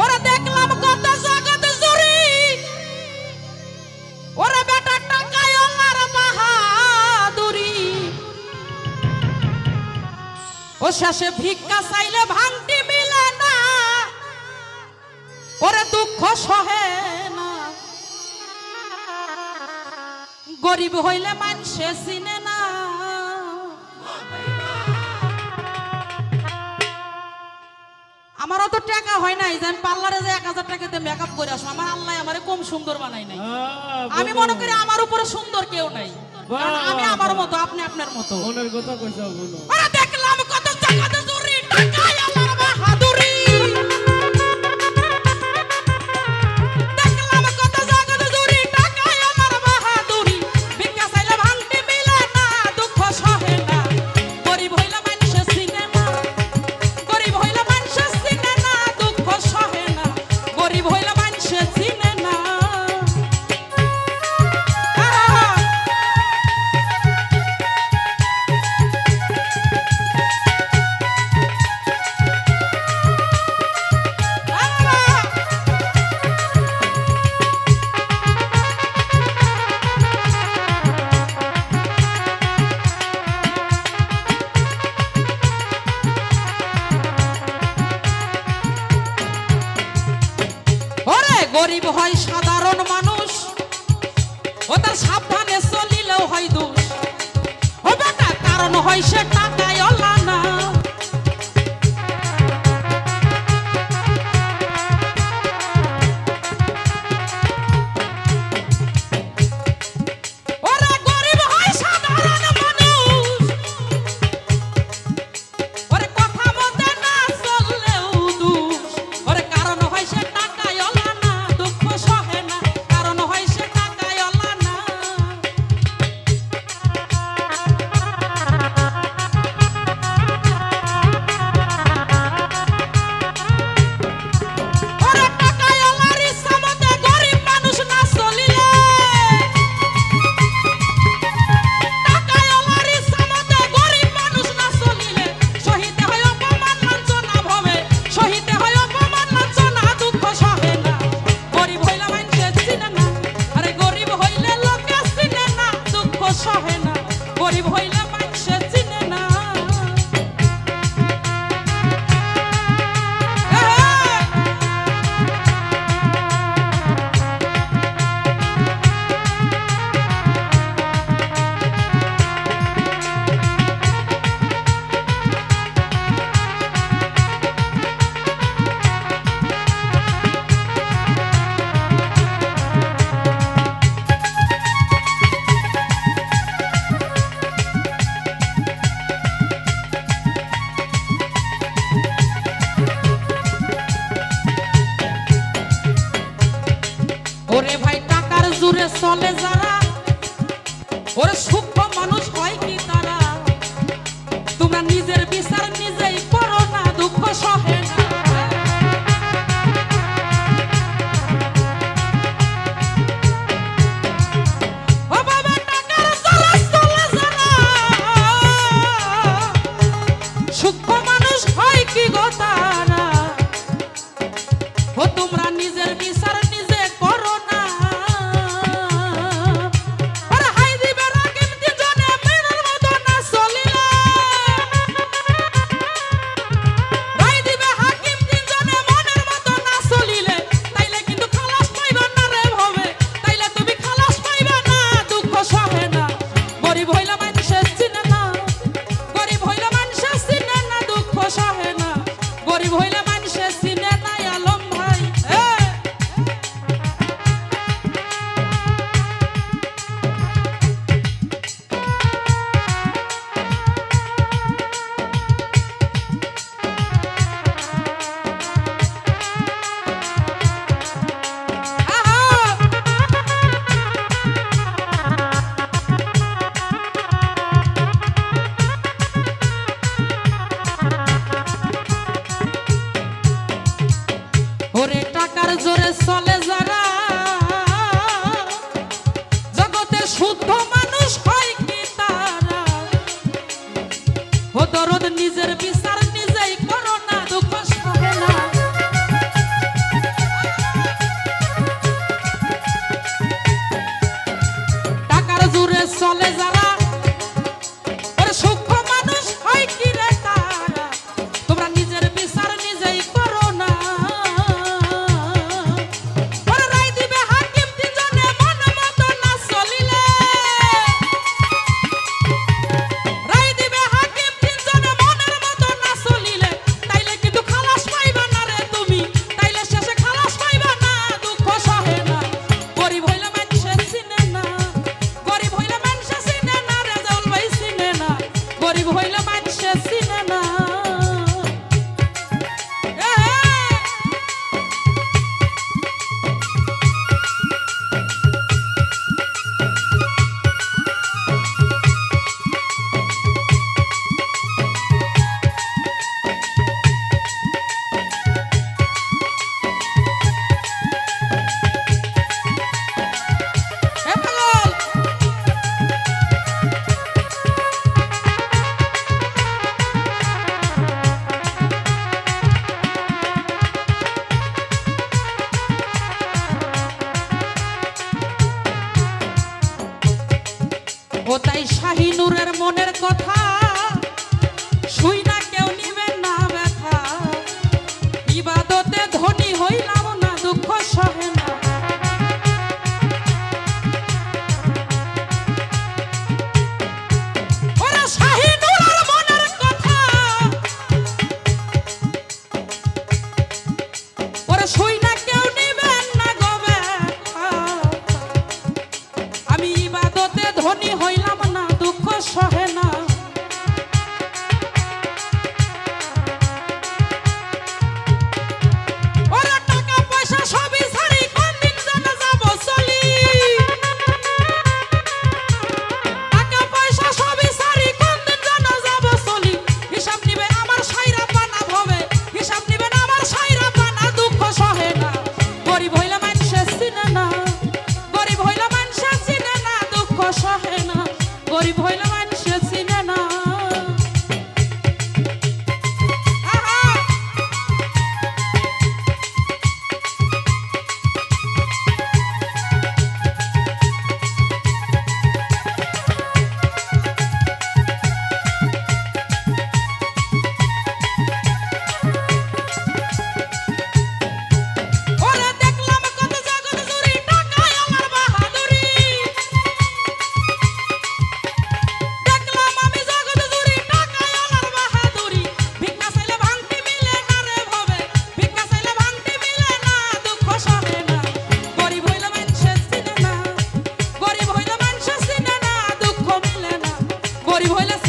ওরা দেখলাম কত জগৎ জুড়ি। ওরা বেটা টাকায় আমার বাহাদুরি। ও শেষে ভিক্ষা চাইলে ভাঙটি মিলে না। ওরে দুঃখ সহে না। গরিব হইলে মানুষে চিনে আমারও তো টাকা হয় নাই যে আমি পার্লারে যে এক হাজার টাকা দিয়ে মেকআপ করে আসব। আমার আল্লাহ আমার কম সুন্দর বানাই নাই। আমি মনে করি আমার উপরে সুন্দর কেউ নাই। আমি আমার মতো আপনি আপনার মতো। কথা দেখলাম কত হয় দোষ। হবে না কারণ হয় সেটা। চলে যারা ওর সুখ দূরের মনের কথা। শুই না কেউ নিবেন না ব্যথা। বিবাদতে ধনী হইলা Orihuela